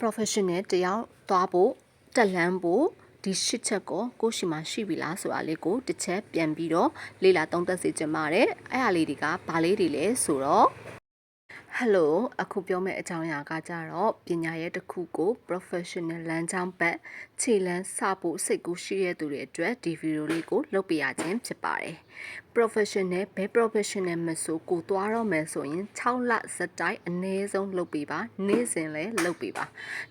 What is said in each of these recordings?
professional တယောက်သွားဖို့တက်လန်းဖို့ဒီရှစ်ချက်ကိုကိုယ့်ရှိမှရှိပြီလားဆိုတာလေးကိုတစ်ချက်ပြန်ပြီးတော့လေ့လာသုံးသပ်စေချင်ပါတယ်အဲ့ဟာလေးတွေကဘာလေးတွေလဲဆိုတော့ Hello အခုပြောမယ့်အကြောင်းအရာကကြတော့ပညာရဲ့တစ်ခုကို professional လမ်းကြောင်းဘက်ခြေလမ်းစဖို့စိတ်ကူးရှိတဲ့သူတွေအတွက်ဒီဗီဒီယိုလေးကိုလုပ်ပြရခြင်းဖြစ်ပါတယ် professional ဘယ် professional မဆိုကိုသွားတော့မယ်ဆိုရင်6လစတိုက်အနည်းဆုံးလုပ်ပေးပါနေ့စဉ်လည်းလုပ်ပေးပါ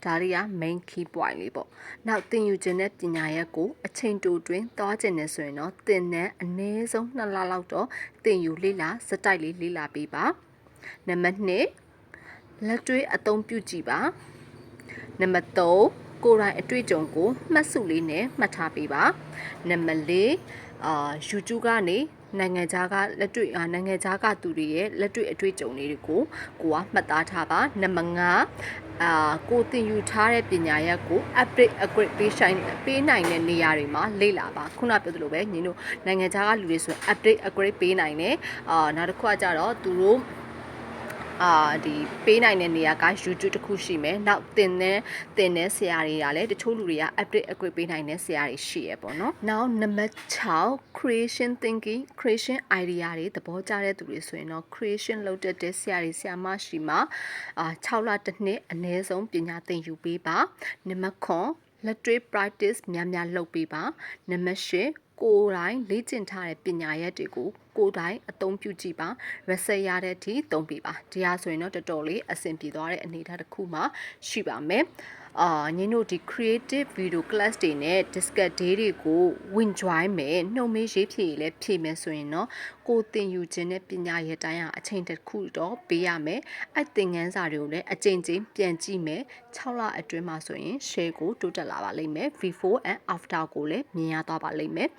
ဒါတွေက main key point လေးပေါ့နောက်သင်ယူခြင်းတဲ့ပညာရဲ့ကိုအချိန်တူတွင်သွားခြင်းနဲ့ဆိုရင်တော့သင်နဲ့အနည်းဆုံး2လလောက်တော့သင်ယူလေ့လာစတိုက်လေးလေ့လာပေးပါ နံပါတ်2လက်တွေ့အသုံးပြုကြည့်ပါနံပါတ်3ကိုယ်တိုင်အတွေ့အကြုံကိုမှတ်စုလေးနဲ့မှတ်ထားပေးပါနံပါတ်4အာ YouTube ကနေနိုင်ငံခြားကလက်တွေ့အာနိုင်ငံခြားကသူတွေရဲ့လက်တွေ့အတွေ့အကြုံလေးတွေကိုကိုကမှတ်သားထားပါနံပါတ်5အာကိုသင်ယူထားတဲ့ပညာရပ်ကို update upgrade ပေးဆိုင်ပေးနိုင်တဲ့နေရာတွေမှာလေ့လာပါခုနပြောသလိုပဲညီတို့နိုင်ငံခြားကလူတွေဆိုရင် update upgrade ပေးနိုင်တယ်အာနောက်တစ်ခုကကြတော့သူတို့ အာဒီပေးနိုင်တဲ့နေရာက YouTube တစ်ခုရှိမယ်။နောက်တင်တဲ့တင်တဲ့ဆရာတွေကလည်းတချို့လူတွေက update upgrade ပေးနိုင်တဲ့ဆရာတွေရှိရပေါ့နော်။ Now number 6 creation thinking creation idea တွေသဘောကျတဲ့သူတွေဆိုရင်တော့ creation လုပ်တတ်တဲ့ဆရာတွေဆရာမရှိမှအာ6လတစ်နှစ်အနည်းဆုံးပညာသင်ယူပေးပါ။နံပါတ်9လက်တွေ့ practice များများလုပ်ပေးပါနံပါတ်10 ကိုယ်တိုင်လေ့ကျင့်ထားတဲ့ပညာရပ်တွေကိုကိုယ်တိုင်အသုံးပြုကြည့်ပါ reset ရတဲ့အထိသုံးပြပါဒီဟာဆိုရင်တော့တော်တော်လေးအဆင်ပြေသွားတဲ့အနေအထားတစ်ခုမှရှိပါမယ် အာညီတို့ဒီ creative video class တွေနဲ့ discuss day တွေကို win join မယ်နှုတ်မေးရေးဖြည့်လည်းဖြည့်မယ်ဆိုရင်တော့ကိုသင်ယူခြင်းနဲ့ပညာရဲ့တိုင်းအချိန်တစ်ခုတော့ပေးရမယ်အဲ့သင်ခန်းစာတွေကိုလည်းအချိန်ချင်းပြန်ကြည့်မယ်6လအတွင်းမှာဆိုရင် share ကိုတိုးတက်လာပါလိမ့်မယ် before and after ကိုလည်းမြင်ရသွားပါလိမ့်မယ်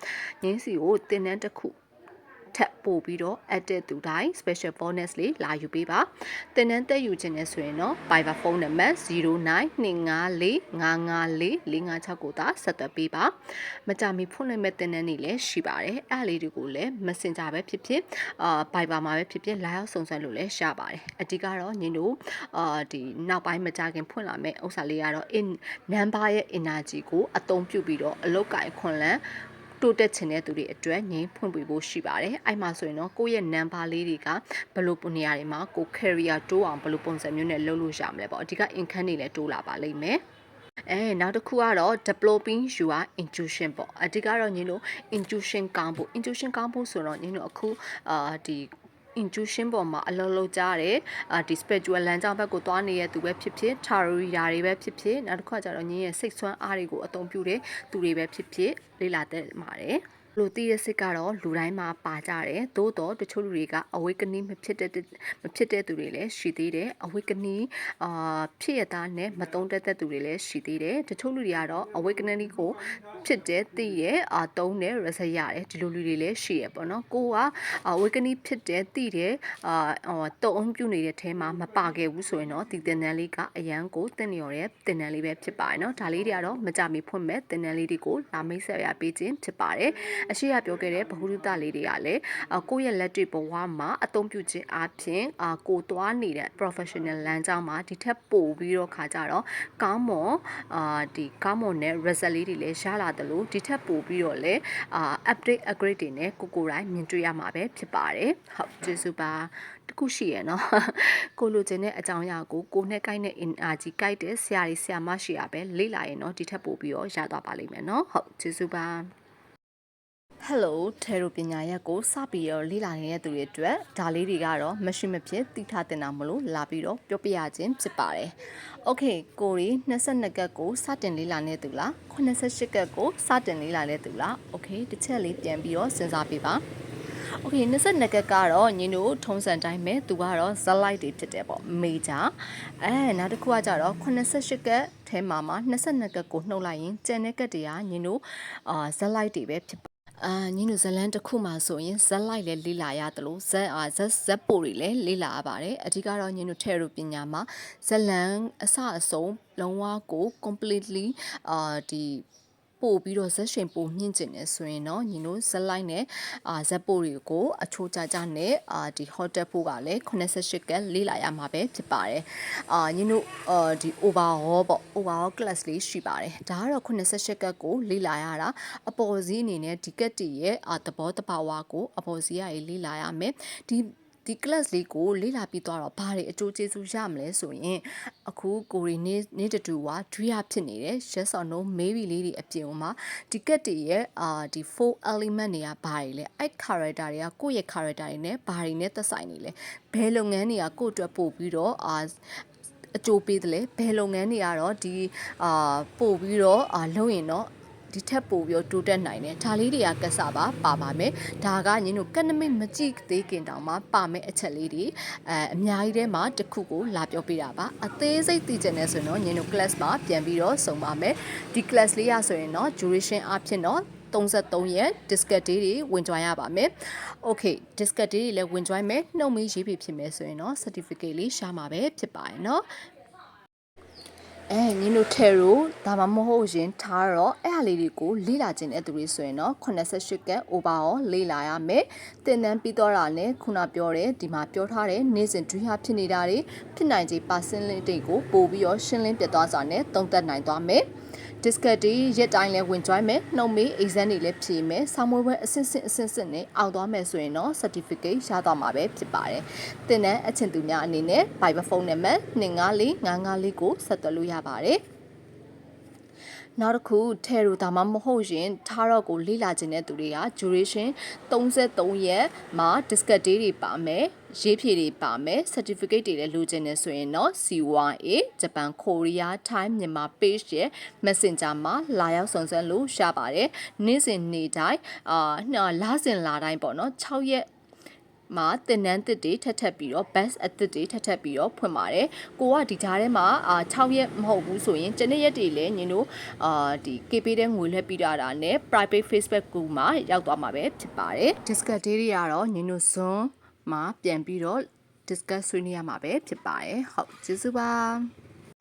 ညင်းစီကိုသင်တန်းတစ်ခု ထပ်ပို့ပြီးတော့ added သူတိုင်း special bonus လေးလာယူပေးပါသင်တန်းတက်ယူခြင်းနဲ့ဆိုရင်တော့ Viber ဖုန်းနံပါတ်0925454456ကိုသာဆက်သွယ်ပေးပါမကြမီဖွင့်နိုင်မဲ့သင်တန်းတွေလည်းရှိပါတယ်အဲ့လေးတွေကိုလည်း Messenger ပဲဖြစ်ဖြစ်အာ Viber မှာပဲဖြစ်ဖြစ်လာရောက်စုံစမ်းလို့လည်းရပါတယ်အဓိကတော့ညီတို့အာဒီနောက်ပိုင်းမကြခင်ဖွင့်လာမဲ့ဥစ္စာလေးကတော့ in number ရဲ့ energy ကိုအသုံးပြုပြီးတော့အလုတ်ကင်ခွန်လန်း တိုးတက်ချင်တဲ့သူတွေအတွက်ငိမ့်ဖွင့်ပေးဖို့ရှိပါတယ်။အဲ့မှာဆိုရင်တော့ကိုယ့်ရဲ့ number လေးတွေကဘယ်လိုပုံနေရာတွေမှာကို career တိုးအောင်ဘယ်လိုပုံစံမျိုးနဲ့လုပ်လို့ရမလဲပေါ့။အဓိက income တွေလည်းတိုးလာပါလိမ့်မယ်။အဲနောက်တစ်ခုကတော့ developing your intuition ပေါ့အဓိကတော့ညီတို့ intuition ကောင်းဖို့ intuition ကောင်းဖို့ဆိုတော့ညီတို့အခုအာဒီ intuition ပေါ်မှာအလုံးလုံးကြားတယ်အာဒီ spiritual လမ်းကြောင်းဘက်ကိုသွားနေတဲ့သူပဲဖြစ်ဖြစ် tarot reader တွေပဲဖြစ်ဖြစ်နောက်တစ်ခါကျတော့ညီရဲ့စိတ်ဆွမ်းအားတွေကိုအသုံးပြုတဲ့သူတွေပဲဖြစ်ဖြစ်လေ့လာတတ်ပါတယ် လူသိတဲ့စိတ်ကတော့လူတိုင်းမှာပါကြတယ်သို့တော့တချို့လူတွေက awakening မဖြစ်တဲ့မဖြစ်တဲ့သူတွေလည်းရှိသေးတယ် awakening အာဖြစ်ရတာနဲ့မတုံးတက်တဲ့သူတွေလည်းရှိသေးတယ်တချို့လူတွေကတော့ awakening ကိုဖြစ်တဲ့သိရဲ့အာတုံးတဲ့ result ရတယ်ဒီလိုလူတွေလည်းရှိရပေါ့နော်ကိုက awakening ဖြစ်တဲ့သိတဲ့အာဟိုတုံးပြုနေတဲ့အဲမှာမပါခဲ့ဘူးဆိုရင်တော့ဒီသင်တန်းလေးကအရန်ကိုသင်နေရတဲ့သင်တန်းလေးပဲဖြစ်ပါတယ်နော်ဒါလေးတွေကတော့မကြမီဖွင့်မဲ့သင်တန်းလေးတွေကိုလာမိတ်ဆက်ရပေးခြင်းဖြစ်ပါတယ်အရှိရပြောခဲ့တဲ့ဗဟုသုတလေးတွေကလည်းကိုယ့်ရဲ့လက်တွေ့ဘဝမှာအသုံးပြုခြင်းအပြင်အာကိုသွားနေတဲ့ professional လမ်းကြောင်းမှာဒီထက်ပိုပြီးတော့ခါကြတော့ကောင်းမွန်အာဒီကောင်းမွန်တဲ့ result လေးတွေလည်းရလာတယ်လို့ဒီထက်ပိုပြီးတော့လည်းအာ update upgrade တွေနဲ့ကိုကိုတိုင်းမြင်တွေ့ရမှာပဲဖြစ်ပါတယ်ဟုတ်ကျေးဇူးပါတခုရှိရနော်ကိုလိုချင်တဲ့အကြောင်းအရာကိုကိုနဲ့ကိုက်တဲ့ energy ကိုက်တဲ့ဆရာကြီးဆရာမရှိရပဲလေ့လာရင်တော့ဒီထက်ပိုပြီးတော့ရသွားပါလိမ့်မယ်နော်ဟုတ်ကျေးဇူးပါ Hello ထေရပညာရပ်ကိုစပြီးတော့လေ့လာနေတဲ့သူတွေအတွက်ဒါလေးတွေကတော့မရှိမဖြစ်သိထားတင်တာမလို့လာပြီးတော့ပြောပြရခြင်းဖြစ်ပါတယ်။ Okay ကိုရီ22ကတ်ကိုစတင်လေ့လာနေသူလား88ကတ်ကိုစတင်လေ့လာနေသူလား Okay တစ်ချက်လေးပြန်ပြီးတော့စဉ်းစားပေးပါ။ Okay 22ကတ်ကတော့ညီတို့ထုံးစံတိုင်းပဲသူကတော့ဇက်လိုက်တွေဖြစ်တယ်ပေါ့မေဂျာအဲနောက်တစ်ခုကကြတော့88ကတ်ထဲမှာမှာ22ကတ်ကိုနှုတ်လိုက်ရင်ကျန်တဲ့ကတ်တွေကညီတို့အာဇက်လိုက်တွေပဲဖြစ် အာညီတို့ဇလန်းတစ်ခုမှဆိုရင်ဇက်လိုက်လည်းလေ့လာရတယ်လို့ဇက်အာဇက်ဇက်ပိုတွေလည်းလေ့လာရပါတယ်အဓိကတော့ညီတို့ထဲရပညာမှာဇလန်းအစအဆုံးလုံးဝကို completely အာဒီ ပို့ပြီးတော့ဇက်ရှင်ပို့မြင့်ကျင်နေဆိုရင်တော့ညီတို့ဇက်လိုက်နဲ့အာဇက်ပို့တွေကိုအချိုးကြကြနဲ့အာဒီ hotel ပို့ကလည်း88ကလေးလာရမှာပဲဖြစ်ပါတယ်အာညီတို့အာဒီ overall ပေါ့ overall class လေးရှိပါတယ်ဒါကတော့88ကတ်ကိုလေးလာရတာအပေါ်စီးအနေနဲ့ဒီကတ်တီရဲ့အာသဘောတဘာဝကိုအပေါ်စီးရရေးလေးလာရမယ်ဒီ ဒီ class လေးကိုလေ့လာပြီးတော့ဘာတွေအကျိုးကျေးဇူးရမလဲဆိုရင်အခုကိုရီနေနေတတူကဒွိယဖြစ်နေတယ် yes or no maybe လေးတွေအပြင်မှာဒီကတ်တွေရဲ့အာဒီ4 element တွေကဘာတွေလဲအဲ့ character တွေကကိုယ့်ရဲ့ character တွေနဲ့ဘာတွေနဲ့သက်ဆိုင်နေလဲဘယ်လုပ်ငန်းတွေကကိုယ့်အတွက်ပို့ပြီးတော့အာအကျိုးပေးတယ်လေဘယ်လုပ်ငန်းတွေကတော့ဒီအာပို့ပြီးတော့အာလုပ်ရင်တော့ ဒီထက်ပိုပြီးတော့တိုးတက်နိုင်တယ်ဒါလေးတွေကကက်ဆာပါပါပါမယ်ဒါကညင်တို့ကနမိတ်မကြည့်သေးခင်တောင်မှပါမယ်အချက်လေးတွေအဲအများကြီးထဲမှာတစ်ခုကိုလာပြောပြတာပါအသေးစိတ်သိချင်တယ်ဆိုရင်တော့ညင်တို့ class မှာပြန်ပြီးတော့စုံပါမယ်ဒီ class လေးရဆိုရင်တော့ duration အဖြစ်တော့33ရက် discard day တွေဝင်ကြွားရပါမယ်။ Okay discard day တွေလည်းဝင်ကြွားမယ်နှုတ်မေးရေးပြဖြစ်မယ်ဆိုရင်တော့ certificate လေးရှာမှာပဲဖြစ်ပါတယ် အဲနင်တို့ tarot ဒါမှမဟုတ်ရင် tarot အဲ့ဟာလေးတွေကိုလေ့လာခြင်းတဲ့သူတွေဆိုရင်တော့88က over ရောလေ့လာရမယ်သင်တန်းပြီးတော့တာလည်းခုနပြောတဲ့ဒီမှာပြောထားတဲ့နေ့စဉ်ဒွိဟာဖြစ်နေတာတွေဖြစ်နိုင်ခြေ percentage တွေကိုပို့ပြီးတော့ရှင်းလင်းပြသွားစွာနဲ့သုံးသပ်နိုင်သွားမယ် discard တွေရက်တိုင်းလဲဝင်ကြွိုင်းမယ်နှုတ်မေး exam တွေလည်းဖြေမယ်ဆောင်းမွေးပွဲအဆင့်ဆင့်အဆင့်ဆင့်နဲ့အောက်သွားမယ်ဆိုရင်တော့ certificate ရသွားမှာပဲဖြစ်ပါတယ်သင်တန်းအချင်းသူများအနေနဲ့ Viber ဖုန်းနံပါတ်254 554ကိုဆက်သွယ်လို့ရပါတယ်နောက်တစ်ခုထဲရိုဒါမှမဟုတ်ရင်ထားတော့ကိုလေ့လာခြင်းတဲ့သူတွေက duration 33ရက်မှာ discard day တွေပါမယ် ရေးဖြည့်တွေပါမယ် certificate တွေလည်းလိုချင်နေဆိုရင်တော့ CYA ဂျပန် Korea Thai မြန်မာ page ရဲ့ Messenger မှာလာရောက်ဆောင်စမ်းလို့ရပါတယ်နေ့စဉ်နေ့တိုင်းအာလစဉ်လာတိုင်းပေါ့နော်6ရက်မှာတင်နန်းတစ်တွေထက်ထက်ပြီးတော့ best အသစ်တွေထက်ထက်ပြီးတော့ဖွင့်ပါတယ်ကိုကဒီကြားထဲမှာအာ6ရက်မဟုတ်ဘူးဆိုရင်ကျနေ့ရက်တွေလည်းညီတို့အာဒီ KP တဲ့ငွေလှည့်ပြီးတာနဲ့ private Facebook group မှာရောက်သွားမှာပဲဖြစ်ပါတယ် discount တွေကတော့ညီတို့ Zoom မှာပြန်ပြီးတော့ discuss ဆွေးနွေးရမှာပဲဖြစ်ပါတယ်ဟုတ်ကျေးဇူးပါ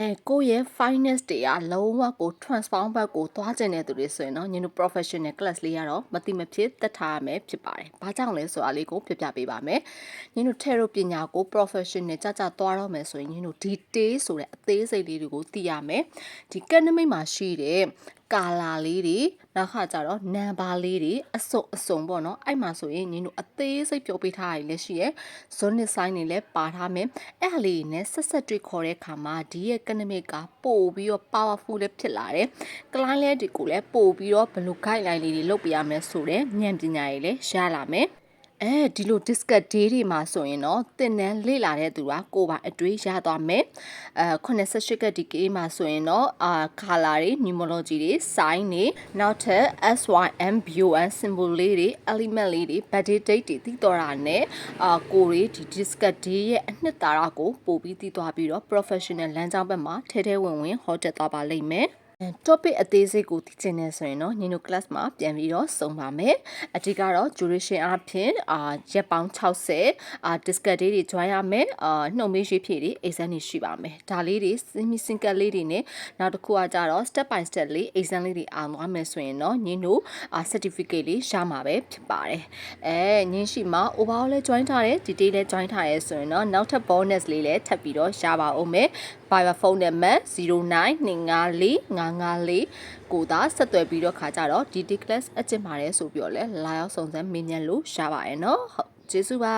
အဲကိုယ့်ရဲ့ finance တွေကလုံးဝကို transform ဘက်ကိုသွားကျင်တဲ့သူတွေဆိုရင်တော့ညီတို့ professional class လေးရတော့မတိမဖြစ်တက်ထားရမယ်ဖြစ်ပါတယ်။ဘာကြောင့်လဲဆိုတာလေးကိုပြပြပေးပါမယ်။ညီတို့ tarot ပညာကို professional ကြကြသွားတော့မယ်ဆိုရင်ညီတို့ detail ဆိုတဲ့အသေးစိတ်လေးတွေကိုသိရမယ်။ဒီ academic မှာရှိတဲ့ ကာလာလေးတွေနောက်ခါကျတော့နံပါတ်လေးတွေအစုံအစုံပေါ့နော်အဲ့မှာဆိုရင်ညီတို့အသေးစိတ်ပြောပေးထားရည်လည်းရှိရယ်ဇွန်နစ်ဆိုင်တွေလည်းပါထားမယ်အဲ့ဟာလေးနဲ့ဆက်ဆက်တွေ့ခေါ်တဲ့ခါမှာဒီရဲ့ economic ကပို့ပြီးတော့ powerful လည်းဖြစ်လာတယ် client လေးတွေကိုလည်းပို့ပြီးတော့ဘယ်လို guideline လေးတွေလုပ်ပြရမယ်ဆိုတဲ့ဉာဏ်ပညာတွေလည်းရလာမယ် အဲဒီလို discuss day တွေမှာဆိုရင်တော့တင်နန်းလေ့လာတဲ့သူကကိုယ်ပါအတွေးရသွားမယ်အဲ88ကဒီကေမှာဆိုရင်တော့အာ color တွေ numerology တွေ sign တွေနောက်ထပ် SYM BON symbol လေးတွေ element လေးတွေ birthday date တွေသိတော့တာနဲ့အာကိုတွေဒီ discuss day ရဲ့အနှစ်သာရကိုပို့ပြီးသိသွားပြီးတော့ professional လမ်းကြောင်းဘက်မှာထဲထဲဝင်ဝင်ဟောတက်သွားပါလိမ့်မယ် topic အသေးစိတ်ကိုသိချင်နေဆိုရင်တော့ညီတို့ class မှာပြန်ပြီးတော့စုံပါမယ်အဓိကတော့ duration အဖြစ်အာရက်ပေါင်း60အာ discuss day တွေ join ရမယ်အာနှုတ်မေးရွေးဖြည့်တွေ exam တွေရှိပါမယ်ဒါလေးတွေ semi single လေးတွေနဲ့နောက်တစ်ခုကကြတော့ step by step လေး exam လေးတွေအောင်သွားမယ်ဆိုရင်တော့ညီတို့အာ certificate လေးရမှာပဲဖြစ်ပါတယ်အဲညင်းရှိမှာ overall လဲ join ထားတယ် detail လဲ join ထားရဲဆိုရင်တော့နောက်ထပ် bonus လေးလည်းထပ်ပြီးတော့ရပါအောင်မယ် Viber ဖုန်းနံပါတ်09254554ကိုသာဆက်သွယ်ပြီးတော့ခါကြတော့ DT class အကျင့်ပါတယ်ဆိုပြီးတော့လဲလာရောက်စုံစမ်းမေးမြန်းလို့ရပါတယ်နော်ဟုတ်ကျေးဇူးပါ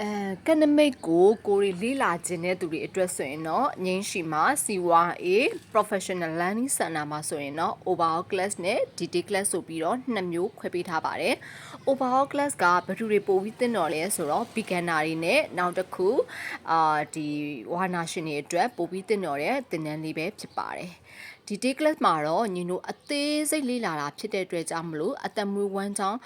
အဲကနမိတ်ကိုကိုရီလေးလာခြင်းတဲ့သူတွေအတွက်ဆိုရင်တော့ငင်းရှိမှာ CYA Professional Learning Center မှာဆိုရင်တော့ overall class နဲ့ DT class ဆိုပြီးတော့နှစ်မျိုးခွဲပေးထားပါတယ်။ overall class ကဘယ်သူတွေပို့ပြီးသင်တော်လဲဆိုတော့ beginner တွေနဲ့နောက်တစ်ခုအာဒီဝါနာရှင်တွေအတွက်ပို့ပြီးသင်တော်တဲ့သင်တန်းလေးပဲဖြစ်ပါတယ်။ဒီ day class မှာတော့ညီတို့အသေးစိတ်လေ့လာတာဖြစ်တဲ့အတွက်ကြောင့်မလို့အသက်မွေးဝမ်းကြောင်း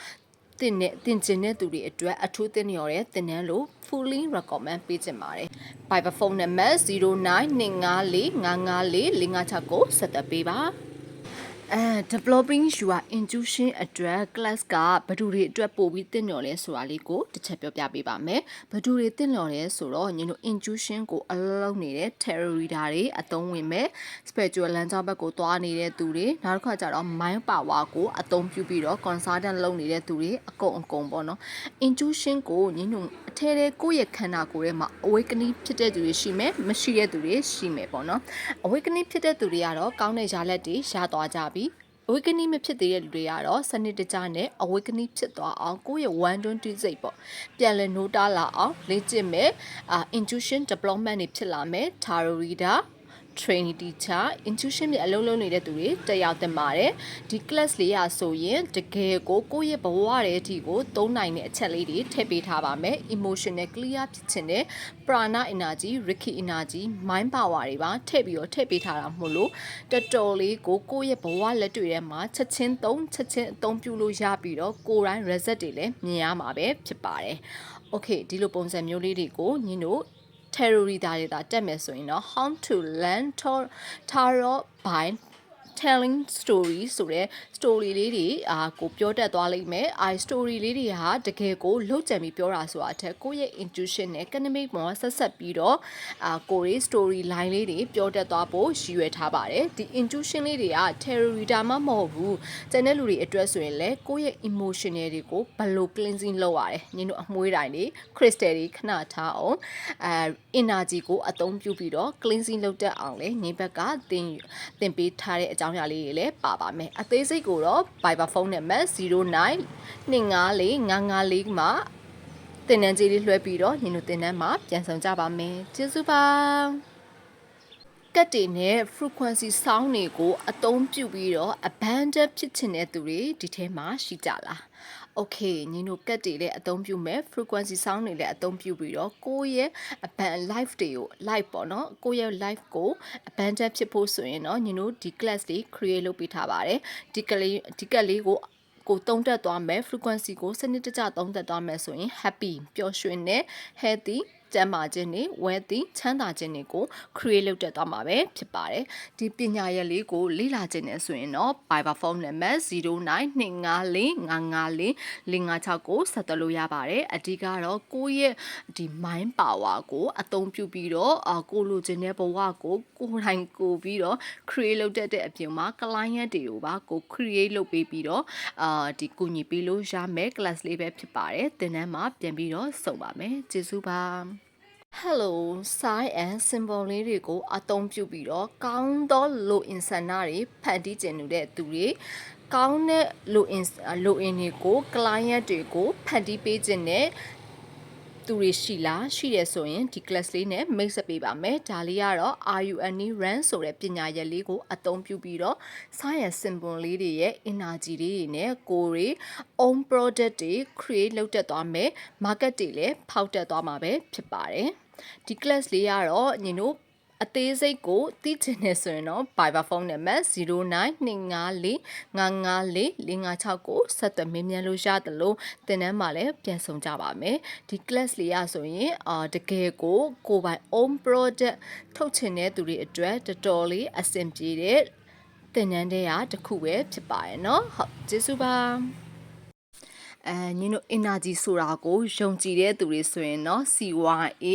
တင်နဲ့တင်ကျင်တဲ့သူတွေအတွက်အထူးသင်ရတဲ့သင်တန်းလို့ fully recommend ပေးချင်ပါတယ်။ Viber phone number 0925454556ကိုဆက်သွယ်ပေးပါ။ အဲ developing your intuition အတွက် class ကဘယ်သူတွေအတွက်ပို့ပြီးသင်တော်လဲဆိုတာလေးကိုတစ်ချက်ပြောပြပေးပါမယ်ဘယ်သူတွေသင်တော်လဲဆိုတော့ညီတို့ intuition ကိုအလုံးနေတဲ့ tarot reader တွေအသုံးဝင်မဲ့ spiritual လမ်းကြောင်းဘက်ကိုသွားနေတဲ့သူတွေနောက်တစ်ခါကျတော့ mind power ကိုအသုံးပြုပြီးတော့ consultant လုပ်နေတဲ့သူတွေအကုန်အကုန်ပေါ့နော် intuition ကိုညီတို့အထဲထဲကိုယ့်ရဲ့ခန္ဓာကိုယ်ထဲမှာ awakening ဖြစ်တဲ့သူတွေရှိမယ်မရှိတဲ့သူတွေရှိမယ်ပေါ့နော် awakening ဖြစ်တဲ့သူတွေကတော့ကောင်းတဲ့ရလဒ်တွေရသွားကြပြီ awakening မဖြစ်သေးတဲ့လူတွေကတော့စနစ်တကျနဲ့ awakening ဖြစ်သွားအောင်ကိုယ့်ရဲ့120စိတ်ပေါ့ပြန်လည်နိုးတားလာအောင်လေ့ကျင့်မယ်အာ intuition development တွေဖြစ်လာမယ် tarot reader training teacher intuition နဲ့အလုံးလုံးနေတဲ့သူတွေတက်ရောက်တင်ပါတယ်ဒီ class လေးရဆိုရင်တကယ်ကိုကိုယ့်ရဲ့ဘဝရဲ့အထီကိုသုံးနိုင်တဲ့အချက်လေးတွေထည့်ပေးထားပါမယ် emotional clear ဖြစ်ခြင်းနဲ့ prana energy ricky energy mind power တွေပါထည့်ပြီးတော့ထည့်ပေးထားတာမို့လို့တော်တော်လေးကိုကိုယ့်ရဲ့ဘဝလက်တွေထဲမှာချက်ချင်းသုံးချက်ချင်းအသုံးပြုလို့ရပြီးတော့ကိုယ်တိုင်း result တွေလည်းမြင်ရမှာပဲဖြစ်ပါတယ် okay ဒီလိုပုံစံမျိုးလေးတွေကိုညီတို့ terrorist တွေတာတက်မယ်ဆိုရင်တော့ how to learn tar- tarot by telling story ဆိုတဲ့ story လေးတွေအာကိုပြောတတ်သွားလိမ့်မယ်အဲ story လေးတွေဟာတကယ်ကိုလှုပ်ကြံပြီးပြောတာဆိုတာအထက်ကိုယ့်ရဲ့ intuition နဲ့ academic မှာဆက်ဆက်ပြီးတော့အာကိုရဲ့ story line လေးတွေပြောတတ်သွားဖို့ရည်ရွယ်ထားပါတယ်ဒီ intuition လေးတွေက terrorist မှမဟုတ်ဘူးကျန်တဲ့လူတွေအတွက်ဆိုရင်လည်းကိုယ့်ရဲ့ emotional တွေကိုဘယ်လို cleansing လုပ်ရတယ်ညီတို့အမွှေးတိုင်းတွေ crystal တွေခဏထားအောင်အဲ energy ကိုအသုံးပြုပြီးတော့ cleansing လုပ်တတ်အောင်လေညီဘက်ကသင်သင်ပေးထားတဲ့အကြောင်းအရာလေးတွေလည်းပါပါမယ်အသေးစိတ်ကိုတော့ Viber ဖုန်းနံပါတ်09254554မှာတင်နန်းကြီးလေးလွှဲပြီးတော့ညီတို့တင်နန်းမှာပြန်ဆောင်ကြပါမယ်ကျေးဇူးပါကတ်တွေနဲ့ frequency sound တွေကိုအသုံးပြုပြီးတော့ abandon ဖြစ်ချင်တဲ့သူတွေဒီထဲမှာရှိကြလား okay ညီတို့ကတ်တွေလည်းအသုံးပြုမယ် frequency sound တွေလည်းအသုံးပြုပြီးတော့ကိုယ့်ရဲ့ aband live တွေကို live ပေါ့နော်ကိုယ့်ရဲ့ live ကို abandon ဖြစ်ဖို့ဆိုရင်တော့ညီတို့ဒီ class တွေ create လုပ်ပေးထားပါတယ်ဒီကလေးဒီကတ်လေးကိုကိုတုံးတက်သွားမယ် frequency ကိုစနစ်တကျတုံးတက်သွားမယ်ဆိုရင် happy ပျော်ရွှင်တဲ့ healthy ကျန်းမာခြင်းတွေ wealthy ချမ်းသာခြင်းတွေကို create လုပ်တတ်သွားမှာပဲဖြစ်ပါတယ်ဒီပညာရပ်လေးကိုလေ့လာခြင်းနဲ့ဆိုရင်တော့ Viber phone number 0925454556ကိုဆက်သွယ်လို့ရပါတယ်အဓိကတော့ကိုယ့်ရဲ့ဒီ mind power ကိုအသုံးပြုပြီးတော့အာကိုလိုချင်တဲ့ဘဝကိုကိုယ်တိုင်ကိုပြီးတော့ create လုပ်တတ်တဲ့အပြင်မှာ client တွေကိုပါကို create လုပ်ပေးပြီးတော့အာဒီကူညီပေးလို့ရမယ် class လေးပဲဖြစ်ပါတယ်သင်တန်းမှာပြန်ပြီးတော့စုံပါမယ်ကျေးဇူးပါ Hello sign and symbol လေးတွေကိုအသုံးပြုပြီးတော့ကောင်းသောလိုအင်ဆန္ဒတွေဖန်တီးကျင်နေတဲ့သူတွေကောင်းတဲ့လိုအင်လိုအင်တွေကို client တွေကိုဖန်တီးပေးခြင်းနဲ့ သူတွေရှိလားရှိရဆိုရင်ဒီ class လေးနဲ့မိတ်ဆက်ပေးပါမယ်ဒါလေးကတော့ RUN run ဆိုတဲ့ပညာရပ်လေးကိုအသုံးပြုပြီးတော့ science symbol လေးတွေရဲ့ energy လေးတွေနဲ့ကိုယ်တွေ own product တွေ create လုပ်တတ်သွားမယ် market တွေလည်းဖောက်တက်သွားမှာပဲဖြစ်ပါတယ်ဒီ class လေးကတော့ညီတို့ အသေးစိတ်ကိုသိချင်နေဆိုရင်တော့ Viber phone number 0925454556ကိုဆက်သွယ်မေးမြန်းလို့ရတယ်လို့သင်တန်းမှာလည်းပြန်ဆောင်ကြပါမယ်ဒီ class လေးရဆိုရင်အာတကယ်ကိုကိုယ်ပိုင် own product ထုတ်ချင်တဲ့သူတွေအတွက်တော်တော်လေးအဆင်ပြေတဲ့သင်တန်းတဲ့ရာတစ်ခုပဲဖြစ်ပါရဲ့เนาะဟုတ်ကျေးဇူးပါ အဲညင်တို့ energy ဆိုတာကိုယုံကြည်တဲ့သူတွေဆိုရင်တော့ CYA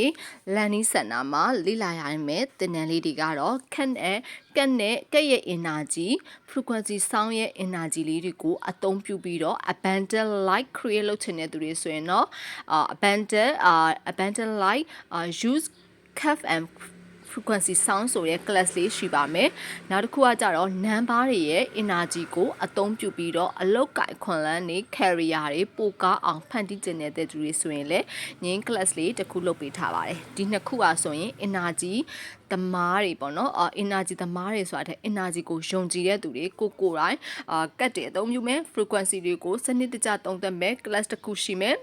လန်နီစင်တာမှာလေ့လာရမယ်သင်တန်းလေးတွေကတော့ခက်နဲ့ကက်နဲ့ကက်ရဲ့ energy frequency sound ရဲ့ energy လေးတွေကိုအသုံးပြုပြီးတော့ abundant light create လုပ်ချင်တဲ့သူတွေဆိုရင်တော့ abundant abundant light use curve and frequency sound ဆိုတဲ့ class လေးရှိပါမယ်။နောက်တစ်ခုကကြတော့ number တွေရဲ့ energy ကိုအသုံးပြုပြီးတော့အလုတ်ကင်ခွန်လန်းနေ carrier တွေပိုကားအောင်ဖန်တီးကျင်တဲ့သူတွေဆိုရင်လည်းငင်း class လေးတစ်ခုလုပ်ပေးထားပါတယ်။ဒီနှစ်ခုอ่ะဆိုရင် energy သမားတွေပေါ့နော်အာ energy သမားတွေဆိုတာတဲ့ energy ကိုယုံကြည်တဲ့သူတွေကိုကိုယ်တိုင်အာကတ်တွေအသုံးပြုမယ် frequency တွေကိုစနစ်တကျသုံးသပ်မယ် class တစ်ခုရှိမယ်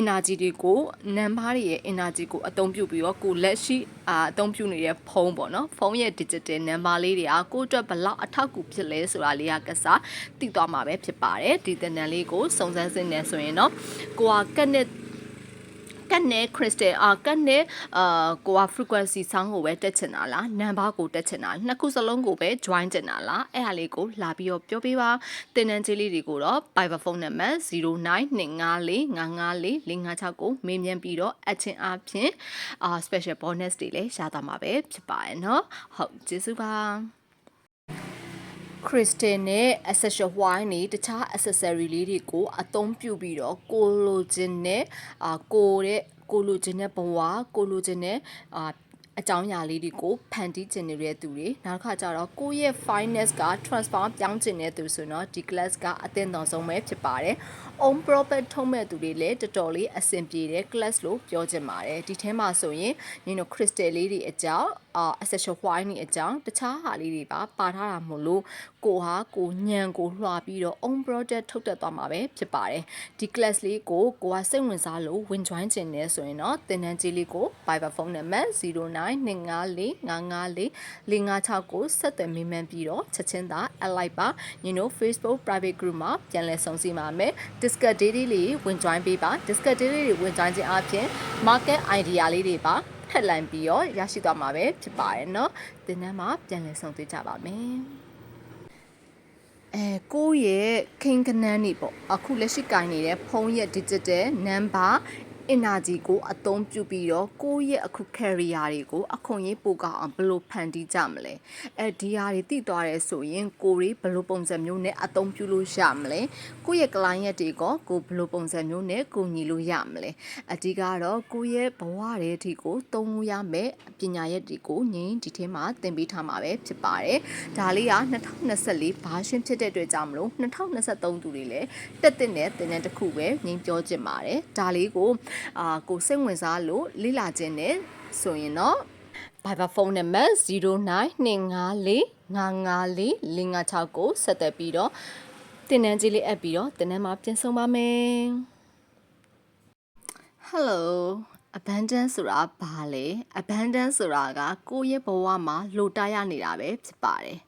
energy တွေကို number တွေရဲ့ energy ကိုအသုံးပြုပြီးတော့ကိုလက်ရှိအာအသုံးပြုနေတဲ့ဖုန်းပေါ့နော်ဖုန်းရဲ့ digital number လေးတွေကကိုယ့်အတွက်ဘလောက်အထောက်အကူဖြစ်လဲဆိုတာလေးကကစားသိသွားမှာပဲဖြစ်ပါတယ်ဒီတန်တန်လေးကိုစုံစမ်းစစ်နေဆိုရင်တော့ကိုကကက်နဲ့က ကတ်နဲ့ crystal အာကတ်နဲ့အာကိုက frequency sound ကိုပဲတက်ချင်တာလား number ကိုတက်ချင်တာလားနှစ်ခုစလုံးကိုပဲ join ချင်တာလားအဲ့ဟာလေးကိုလာပြီးတော့ပြောပြပါတင်တန်းကြီးလေးတွေကိုတော့ Viber phone number 0925454456ကိုမေးမြန်းပြီးတော့အချင်းအပြင်အာ special bonus တွေလည်းရသွားမှာပဲဖြစ်ပါတယ်เนาะဟုတ်ကျေးဇူးပါ crystal နဲ့ accessory wine တွေတခြား accessory လေးတွေကိုအသုံးပြုပြီးတော့ကိုလိုချင်တဲ့အာကိုတဲ့ကိုလိုချင်တဲ့ဘဝကိုလိုချင်တဲ့အာအကြောင်းအရာလေးတွေကိုဖန်တီးကျင်နေတဲ့သူတွေနောက်တစ်ခါကျတော့ကိုယ့်ရဲ့ finance က transform ပြောင်းကျင်တဲ့သူဆိုတော့ဒီ class ကအသင့်တော်ဆုံးပဲဖြစ်ပါတယ် own profit ထုံးမဲ့သူတွေလည်းတော်တော်လေးအဆင်ပြေတဲ့ class လို့ပြောချင်ပါတယ်ဒီထဲမှာဆိုရင်နင်တို့ crystal လေးတွေအကြောင်းအာ accessory wine တွေအကြောင်းတခြားဟာလေးတွေပါပါထားတာမို့လို့ကိုဟာကိုညံကိုလွှာပြီးတော့ own project ထုတ်တက်သွားမှာပဲဖြစ်ပါတယ်ဒီ class လေးကိုကိုကစိတ်ဝင်စားလို့ဝင် join ချင်နေဆိုရင်တော့သင်တန်းကြီးလေးကို Viber phone number 0925454556ကိုဆက်သွယ်မေးမြန်းပြီးတော့ချက်ချင်းသာအလိုက်ပါညီတို့ Facebook private group မှာပြန်လည်ဆုံစည်းပါမယ် Discord daily လေးဝင် join ပေးပါ Discord daily တွေဝင် join ခြင်းအပြင် market idea လေးတွေပါထက်လန်ပြီးတော့ရရှိသွားမှာပဲဖြစ်ပါတယ်เนาะသင်တန်းမှာပြန်လည်ဆုံတွေ့ကြပါမယ်အဲကိုယ့်ရဲ့ခင်ကနန်းနေပေါ့အခုလက်ရှိကင်နေတဲ့ဖုန်းရဲ့ digital number energy ကိုအသုံးပြုပြီးတော့ကိုယ့်ရဲ့အခု career တွေကိုအခွင့်အရေးပိုကောင်းအောင်ဘယ်လိုဖန်တီးကြမလဲအဲဒီဟာတွေတည်သွားရဲဆိုရင်ကိုရီဘယ်လိုပုံစံမျိုးနဲ့အသုံးပြုလို့ရမလဲကိုယ့်ရဲ့ client တွေကကိုဘယ်လိုပုံစံမျိုးနဲ့ကိုညီလို့ရမလဲအဓိကတော့ကိုယ့်ရဲ့ဘဝတွေအထိကိုသုံးလို့ရမယ်ပညာရက်တွေကိုငင်းဒီထဲမှာသင်ပေးထားမှာပဲဖြစ်ပါတယ်ဒါလေးက2024ဘာရှင်ဖြစ်တဲ့အတွက်ကြောင့်မလို့2023သူတွေလည်းတက်တဲ့နဲ့သင်တန်းတစ်ခုပဲငင်းပြောချင်ပါတယ်ဒါလေးကိုအာကိုစိတ်ဝင်စားလို့လေ့လာခြင်းနဲ့ဆိုရင်တော့ Viber phone number 0925454556ကိုဆက်သွယ်ပြီးတော့တင်နန်းကြီးလေးအပ်ပြီးတော့တင်နန်းမှာပြန်ဆောင်ပါမယ် Hello abundance ဆိုတာဘာလဲ abundance ဆိုတာကကိုယ့်ရဲ့ဘဝမှာလိုတရနေတာပဲဖြစ်ပါတယ်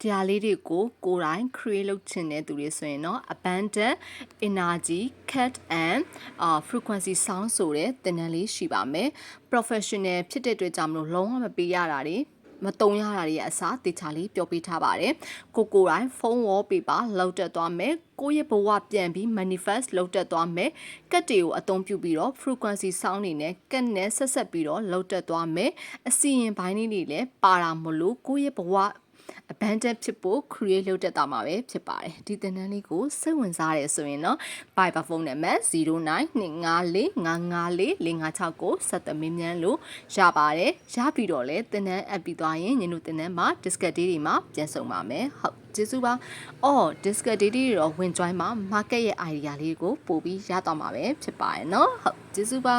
တရားလေးတွေကိုကိုယ်တိုင် create လုပ်ချင်တဲ့သူတွေဆိုရင်တော့ abundant energy cat and uh, frequency sound ဆိုတဲ့သင်တန်းလေးရှိပါမယ် professional ဖြစ်တဲ့အတွက်ကြောင့်မလို့လုံးဝမပေးရတာတွေ မတုံရတာတွေရဲ့အစားတေချာလေးပြောပြထားပါတယ်ကိုကိုတိုင်းဖုန်း wallpaper လောက်တက်သွားမယ်ကိုယ့်ရဲ့ဘဝပြန်ပြီး manifest လောက်တက်သွားမယ်ကတ်တွေကိုအသုံးပြုပြီးတော့ frequency sound တွေနဲ့ကတ်နဲ့ဆက်ဆက်ပြီးတော့လောက်တက်သွားမယ်အစီရင်ပိုင်းလေးတွေလည်းပါတာမလို့ကိုယ့်ရဲ့ဘဝ abandon ဖြစ်ဖို့ create လုပ်တတ်တာမှာပဲဖြစ်ပါတယ်ဒီသင်တန်းလေးကိုစိတ်ဝင်စားတယ်ဆိုရင်တော့ Viber phone number 0925454456ကိုဆက်သွယ်မေးမြန်းလို့ရပါတယ်ရပြီးတော့လဲသင်တန်းအပ်ပြီးသွားရင်ညီတို့သင်တန်းမှာ Discord day တွေမှာပြန်ဆောင်ပါမယ်ဟုတ်ကျေးဇူးပါအော် Discord day တွေတော့ဝင် join မှာ market ရဲ့ idea လေးကိုပို့ပြီးရသွားမှာပဲဖြစ်ပါတယ်เนาะဟုတ်ကျေးဇူးပါ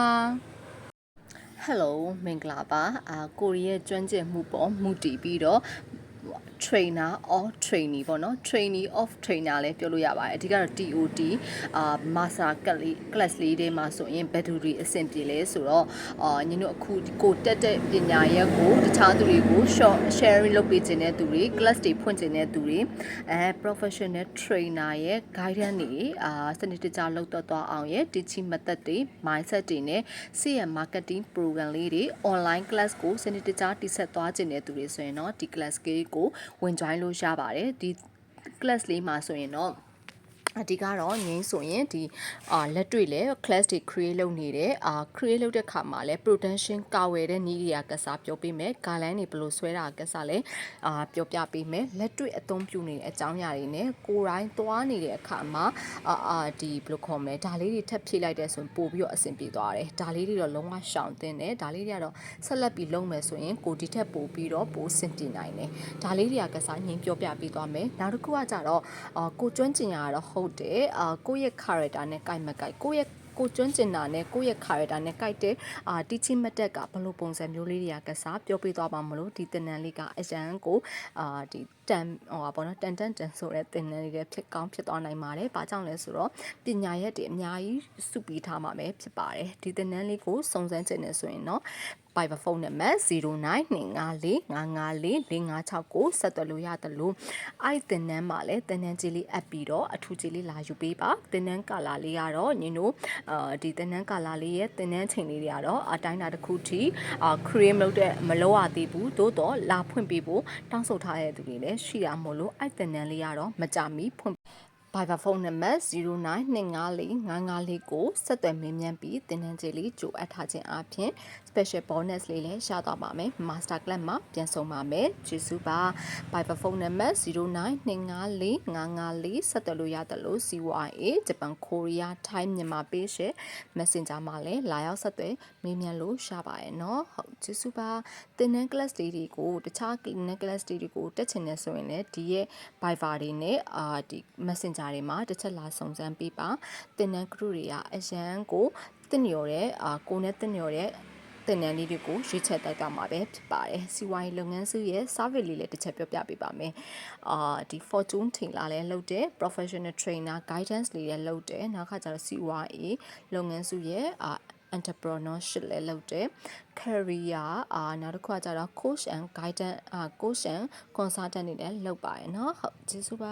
Hello မင်္ဂလာပါအာကိုရီးယားကျွမ်းကျင်မှုပေါ်မူတည်ပြီးတော့ trainer or trainee ပေါ့နော် trainee of trainer လည်းပြောလို့ရပါတယ်အဓိကတော့ TOT အာ master class လေးတွေမှာဆိုရင်ဘယ်သူတွေအဆင်ပြေလဲဆိုတော့အာညီတို့အခုကိုတက်တဲ့ပညာရက်ကိုတခြားသူတွေကို short sharing လုပ်ပေးခြင်းတဲ့သူတွေ class တွေဖွင့်ခြင်းတဲ့သူတွေအဲ professional trainer ရဲ့ guidance တွေအာစနစ်တကျလုပ်တော့သွားအောင်ရဲ့ teaching method တွေ mindset တွေနဲ့ CM marketing program လေးတွေ online class ကိုစနစ်တကျတိဆက်သွားခြင်းတဲ့သူတွေဆိုရင်တော့ဒီ class ကိုဝင် join လို့ရပါတယ်ဒီ class လေးမှာဆိုရင်တော့ အဓိကတော့ငင်းဆိုရင်ဒီအာလက်တွေ့လဲ class တွေ create လုပ်နေတယ်အာ create လုပ်တဲ့ခါမှာလဲ production ကာဝယ်တဲ့နည်းတွေကကစားပြောပေးမယ် guideline တွေဘယ်လိုဆွဲတာကစားလဲအာပြောပြပေးမယ်လက်တွေ့အသုံးပြုနေတဲ့အကြောင်းအရာတွေနဲ့ကိုယ်တိုင်းသွားနေတဲ့အခါမှာအာအာဒီဘယ်လိုခေါ်မလဲဒါလေးတွေထပ်ဖြည့်လိုက်တဲ့ဆိုရင်ပို့ပြီးတော့အဆင်ပြေသွားတယ်ဒါလေးတွေတော့လုံးဝရှောင်တင်တယ်ဒါလေးတွေကတော့ဆက်လက်ပြီးလုံးမယ်ဆိုရင်ကိုဒီထက်ပို့ပြီးတော့ပို့အဆင်ပြေနိုင်တယ်ဒါလေးတွေကကစားငင်းပြောပြပေးသွားမယ်နောက်တစ်ခုကကြတော့အာကိုကျွမ်းကျင်ရတော့ဟုတ်တယ်အာကိုယ့်ရဲ့ character နဲ့ကြိုက်မကြိုက်ကိုယ့်ရဲ့ကိုကျွမ်းကျင်တာနဲ့ကိုယ့်ရဲ့ character နဲ့ကြိုက်တဲ့အာ teaching method ကဘယ်လိုပုံစံမျိုးလေးတွေကကစားပြောပြသွားပါမလို့ဒီသင်တန်းလေးကအရန်ကိုအာဒီ တန်ဟိုပါဘောနော်တန်တန်တန်ဆိုတဲ့သင်တန်းလေးတွေဖြစ်ကောင်းဖြစ်သွားနိုင်ပါတယ်။ဘာကြောင့်လဲဆိုတော့ပညာရက်တွေအများကြီးစုပြီးထားမှာပဲဖြစ်ပါတယ်။ဒီသင်တန်းလေးကိုစုံစမ်းခြင်းနဲ့ဆိုရင်တော့ Viber ဖုန်းနံပါတ်0925454456ဆက်သွယ်လို့ရတယ်လို့အဲ့ဒီတင်နန်းမှာလည်းတင်နန်းကြီးလေးအပ်ပြီးတော့အထူးကြီးလေးလာယူပေးပါတင်နန်းကာလာလေးကတော့ညီတို့အာဒီတင်နန်းကာလာလေးရဲ့တင်နန်းချိန်လေးတွေကတော့အတိုင်းတာတစ်ခုထိအာ cream လုပ်တဲ့မလုပ်ရသေးဘူးသို့တော့လာဖွင့်ပေးဖို့တောင်းဆိုထားတဲ့သူတွေလည်းရှိရမို့လို့အဲ့တင်နန်းလေးကတော့မကြမီဖွင့် Viber ဖုန်းနံပါတ်09254544ကိုဆက်သွယ်မင်းမြန်းပြီးတင်နန်းကြီးလေးကြိုအပ်ထားခြင်းအပြင် special bonus လေးလည်းရသွားပါမယ်။ Master Club မှာပြန်ဆုံပါမယ်။ကျေးဇူးပါ။ Viber phone number 09254554ဆက်သွယ်လို့ရတယ်လို့ CYA ဂျပန်ကိုရီးယား Thai မြန်မာပေးရှယ် Messenger မှာလည်းလာရောက်ဆက်သွယ်မေးမြန်းလို့ရပါတယ်နော်။ဟုတ်ကျေးဇူးပါ။သင်တန်း class တွေတွေကိုတခြား clinic class တွေကိုတက်ချင်နေဆိုရင်လည်းဒီရဲ့ Viber တွေနဲ့အာဒီ Messenger တွေမှာတစ်ချက်လာစုံစမ်းပေးပါ။သင်တန်း group တွေကအရန်ကိုတင့်ညော်တဲ့အာကိုနဲ့တင့်ညော်တဲ့ တင်နန်းလေးတွေကိုရွေးချက်တိုက်သွားမှာပဲဖြစ်ပါတယ်စီဝိုင်းလုပ်ငန်းစုရဲ့ service လေးလည်းတစ်ချက်ပြောပြပေးပါမယ်အာဒီ fortune ထင်လာလဲလုပ်တဲ့ professional trainer guidance လေးလည်းလုပ်တယ်နောက်ခါကျတော့ CYA လုပ်ငန်းစုရဲ့အာ entrepreneurship လည်းလုပ်တယ် career အာနောက်တစ်ခုကကျတော့ coach and guidance အာ coach and consultant တွေလည်းလုပ်ပါရယ်เนาะဟုတ်ကျေးဇူးပါ